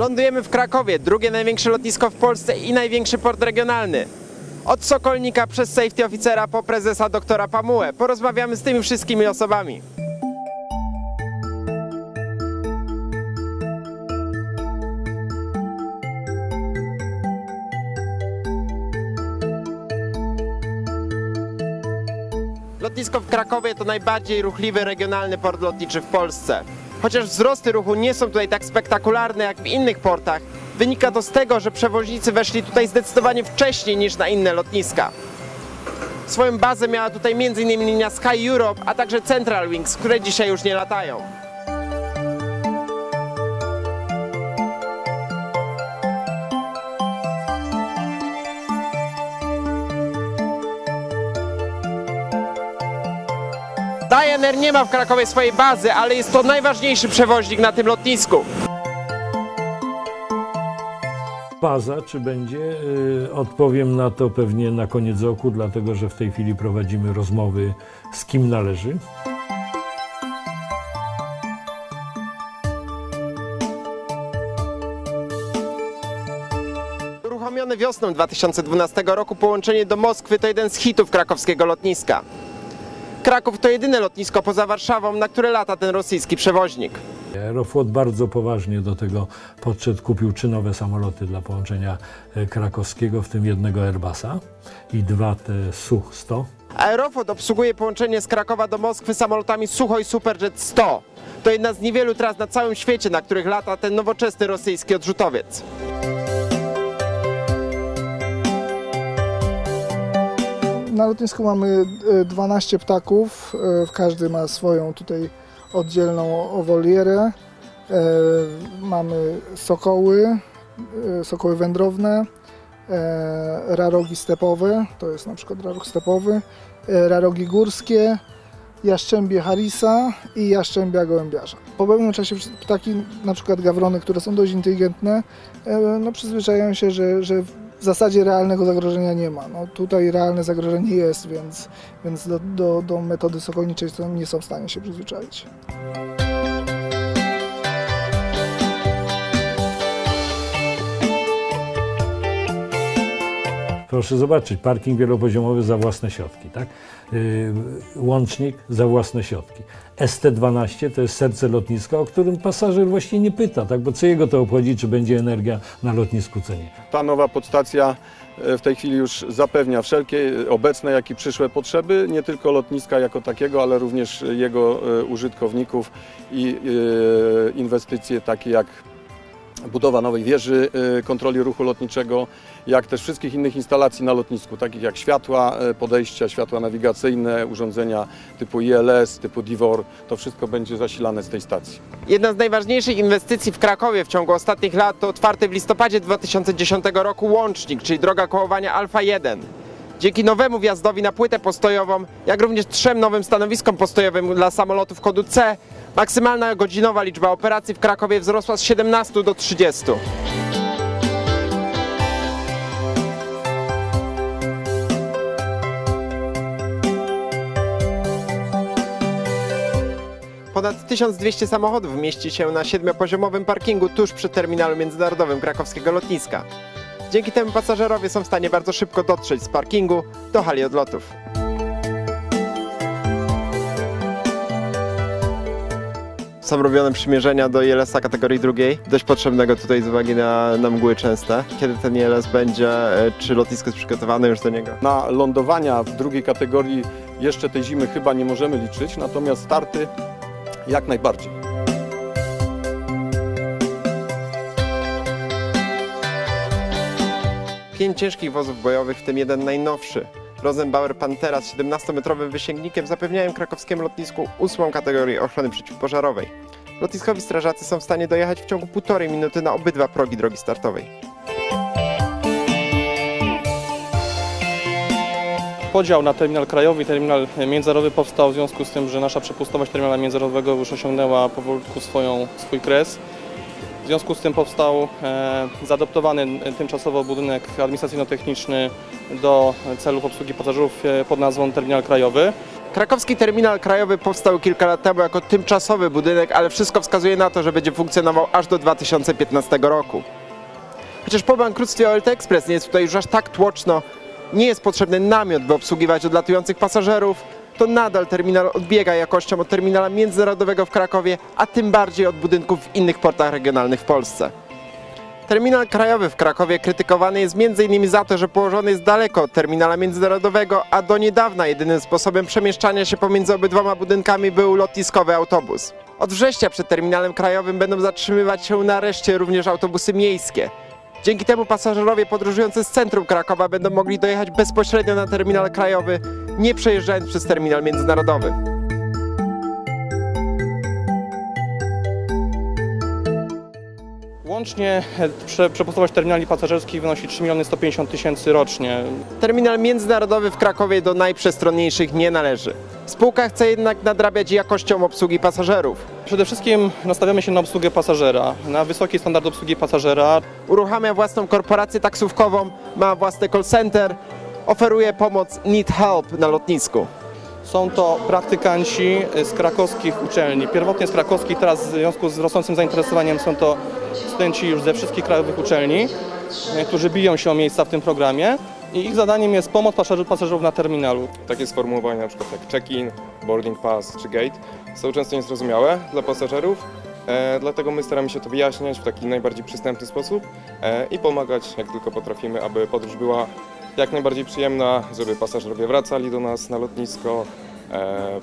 Lądujemy w Krakowie, drugie największe lotnisko w Polsce i największy port regionalny. Od Sokolnika przez safety oficera po prezesa doktora Pamułę. Porozmawiamy z tymi wszystkimi osobami. Lotnisko w Krakowie to najbardziej ruchliwy regionalny port lotniczy w Polsce. Chociaż wzrosty ruchu nie są tutaj tak spektakularne jak w innych portach, wynika to z tego, że przewoźnicy weszli tutaj zdecydowanie wcześniej niż na inne lotniska. Swoją bazę miała tutaj m.in. linia Sky Europe, a także Central Wings, które dzisiaj już nie latają. Ryanair nie ma w Krakowie swojej bazy, ale jest to najważniejszy przewoźnik na tym lotnisku. Baza, czy będzie? Y, Odpowiem na to pewnie na koniec roku, dlatego że w tej chwili prowadzimy rozmowy z kim należy. Uruchomione wiosną 2012 roku połączenie do Moskwy to jeden z hitów krakowskiego lotniska. Kraków to jedyne lotnisko poza Warszawą, na które lata ten rosyjski przewoźnik. Aeroflot bardzo poważnie do tego podszedł, kupił trzy nowe samoloty dla połączenia e, krakowskiego, w tym jednego Airbusa i dwa te Such-100. Aeroflot obsługuje połączenie z Krakowa do Moskwy samolotami Suchoj Superjet 100. To jedna z niewielu tras na całym świecie, na których lata ten nowoczesny rosyjski odrzutowiec. Na lotnisku mamy e, 12 ptaków, e, każdy ma swoją tutaj oddzielną wolierę. E, Mamy sokoły, e, sokoły wędrowne, e, rarogi stepowe, to jest na przykład rarok stepowy, e, rarogi górskie, jaszczębie harisa i jaszczębia gołębiarza. Po pewnym czasie ptaki, na przykład gawrony, które są dość inteligentne, e, no przyzwyczajają się, że, że w zasadzie realnego zagrożenia nie ma. No, tutaj realne zagrożenie jest, więc, więc do, do, do metody sokolniczej nie są w stanie się przyzwyczaić. Proszę zobaczyć, parking wielopoziomowy za własne środki, tak? Yy, Łącznik za własne środki. ST12 to jest serce lotniska, o którym pasażer właśnie nie pyta, tak? Bo co jego to obchodzi, czy będzie energia na lotnisku, czy nie. Ta nowa podstacja e, w tej chwili już zapewnia wszelkie obecne, jak i przyszłe potrzeby, nie tylko lotniska jako takiego, ale również jego e, użytkowników i e, inwestycje takie jak budowa nowej wieży e, kontroli ruchu lotniczego, jak też wszystkich innych instalacji na lotnisku, takich jak światła, e, podejścia, światła nawigacyjne, urządzenia typu ILS, typu DIVOR, to wszystko będzie zasilane z tej stacji. Jedna z najważniejszych inwestycji w Krakowie w ciągu ostatnich lat to otwarty w listopadzie 2010 roku łącznik, czyli droga kołowania Alfa 1. Dzięki nowemu wjazdowi na płytę postojową, jak również trzem nowym stanowiskom postojowym dla samolotów kodu C, maksymalna godzinowa liczba operacji w Krakowie wzrosła z 17 do 30. Ponad 1200 samochodów mieści się na siedmiopoziomowym parkingu tuż przy terminalu międzynarodowym krakowskiego lotniska. Dzięki temu pasażerowie są w stanie bardzo szybko dotrzeć z parkingu do hali odlotów. Są robione przymierzenia do ILS-a kategorii drugiej, dość potrzebnego tutaj z uwagi na, na mgły częste. Kiedy ten ILS będzie, e, czy lotnisko jest przygotowane już do niego? Na lądowania w drugiej kategorii jeszcze tej zimy chyba nie możemy liczyć, natomiast starty jak najbardziej. Pięć ciężkich wozów bojowych, w tym jeden najnowszy. Rosenbauer Pantera z 17-metrowym wysięgnikiem zapewniają krakowskiemu lotnisku ósmą kategorię ochrony przeciwpożarowej. Lotniskowi strażacy są w stanie dojechać w ciągu półtorej minuty na obydwa progi drogi startowej. Podział na terminal krajowy i terminal międzynarodowy powstał w związku z tym, że nasza przepustowość terminala międzynarodowego już osiągnęła powolutku swoją, swój kres. Związku z tym powstał e, zaadoptowany tymczasowo budynek administracyjno-techniczny do celów obsługi pasażerów e, pod nazwą terminal krajowy. Krakowski Terminal Krajowy powstał kilka lat temu jako tymczasowy budynek, ale wszystko wskazuje na to, że będzie funkcjonował aż do 2015 roku. Chociaż po bankructwie OLT Express nie jest tutaj już aż tak tłoczno, nie jest potrzebny namiot, by obsługiwać odlatujących pasażerów, to nadal terminal odbiega jakością od terminala międzynarodowego w Krakowie, a tym bardziej od budynków w innych portach regionalnych w Polsce. Terminal krajowy w Krakowie krytykowany jest m.in. za to, że położony jest daleko od terminala międzynarodowego, a do niedawna jedynym sposobem przemieszczania się pomiędzy obydwoma budynkami był lotniskowy autobus. Od września przed terminalem krajowym będą zatrzymywać się nareszcie również autobusy miejskie. Dzięki temu pasażerowie podróżujący z centrum Krakowa będą mogli dojechać bezpośrednio na terminal krajowy, nie przejeżdżając przez terminal międzynarodowy. Łącznie e, prze, przepustowość terminali pasażerskich wynosi 3 miliony 150 tysięcy rocznie. Terminal międzynarodowy w Krakowie do najprzestronniejszych nie należy. Spółka chce jednak nadrabiać jakością obsługi pasażerów. Przede wszystkim nastawiamy się na obsługę pasażera, na wysoki standard obsługi pasażera. Uruchamia własną korporację taksówkową, ma własny call center, oferuje pomoc Need Help na lotnisku. Są to praktykanci z krakowskich uczelni. Pierwotnie z krakowskich, teraz w związku z rosnącym zainteresowaniem są to studenci już ze wszystkich krajowych uczelni, e, którzy biją się o miejsca w tym programie. I ich zadaniem jest pomoc pasażerów, pasażerów na terminalu. Takie sformułowania, na przykład jak check-in, boarding pass czy gate, są często niezrozumiałe dla pasażerów, e, dlatego my staramy się to wyjaśniać w taki najbardziej przystępny sposób e, i pomagać jak tylko potrafimy, aby podróż była jak najbardziej przyjemna, żeby pasażerowie wracali do nas na lotnisko e,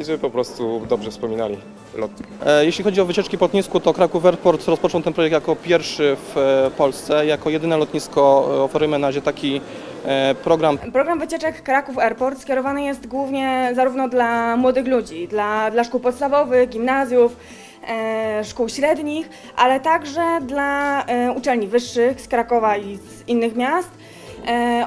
i żeby po prostu dobrze wspominali lot. E, Jeśli chodzi o wycieczki po lotnisku, to Kraków Airport rozpoczął ten projekt jako pierwszy w e, Polsce. Jako jedyne lotnisko oferujemy na razie taki program Program wycieczek Kraków Airport skierowany jest głównie zarówno dla młodych ludzi, dla, dla szkół podstawowych, gimnazjów, e, szkół średnich, ale także dla e, uczelni wyższych z Krakowa i z innych miast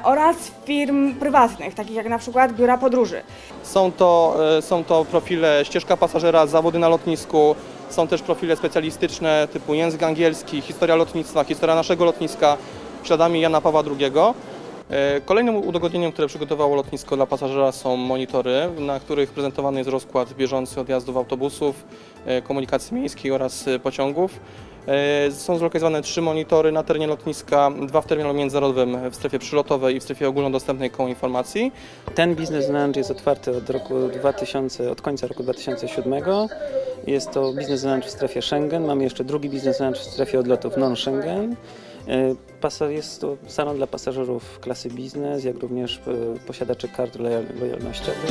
oraz firm prywatnych, takich jak na przykład biura podróży. Są to, e, są to profile ścieżka pasażera, zawody na lotnisku, są też profile specjalistyczne typu język angielski, historia lotnictwa, historia naszego lotniska, śladami Jana Pawła II. E, Kolejnym udogodnieniem, które przygotowało lotnisko dla pasażera są monitory, na których prezentowany jest rozkład bieżący odjazdów autobusów, e, komunikacji miejskiej oraz e, pociągów. E, Są zlokalizowane trzy monitory na terenie lotniska, dwa w terminalu międzynarodowym w strefie przylotowej i w strefie ogólnodostępnej koło informacji. Ten biznes lounge jest otwarty od roku 2000, od końca roku 2007. Jest to biznes lounge w strefie Schengen. Mamy jeszcze drugi biznes lounge w strefie odlotów non-Schengen. E, Jest to salon dla pasażerów klasy biznes, jak również e, posiadaczy kart lojal- lojalnościowych.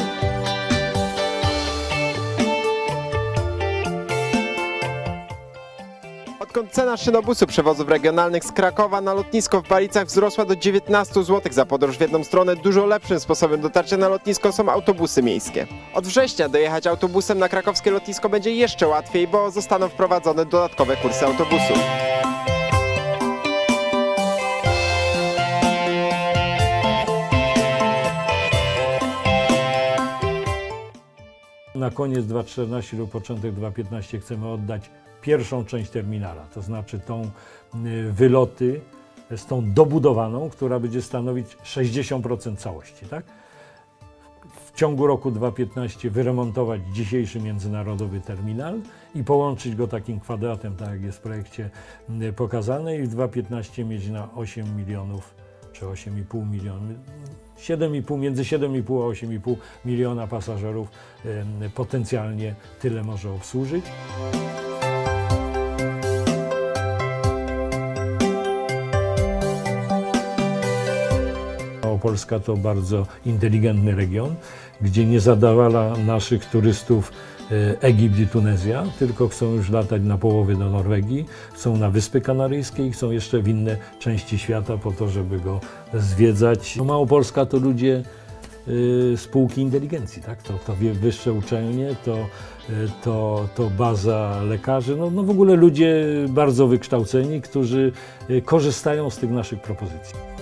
Odkąd cena szynobusu przewozów regionalnych z Krakowa na lotnisko w Balicach wzrosła do 19 zł za podróż w jedną stronę, dużo lepszym sposobem dotarcia na lotnisko są autobusy miejskie. Od września dojechać autobusem na krakowskie lotnisko będzie jeszcze łatwiej, bo zostaną wprowadzone dodatkowe kursy autobusu. Na koniec 2014 lub początek 2015 chcemy oddać pierwszą część terminala, to znaczy tą y, wyloty z tą dobudowaną, która będzie stanowić 60% całości. Tak? W ciągu roku 2015 wyremontować dzisiejszy międzynarodowy terminal i połączyć go takim kwadratem, tak jak jest w projekcie y, pokazane i w 2015 mieć na 8 milionów czy 8,5 miliony 7,5, między 7,5 a 8,5 miliona pasażerów potencjalnie tyle może obsłużyć. Małopolska to bardzo inteligentny region, gdzie nie zadawala naszych turystów e, Egipt i Tunezja, tylko chcą już latać na połowie do Norwegii, chcą na Wyspy Kanaryjskie i chcą jeszcze w inne części świata po to, żeby go zwiedzać. No, Małopolska to ludzie y, spółki inteligencji, tak? To, to wyższe uczelnie, to, y, to, to baza lekarzy, no, no w ogóle ludzie bardzo wykształceni, którzy korzystają z tych naszych propozycji.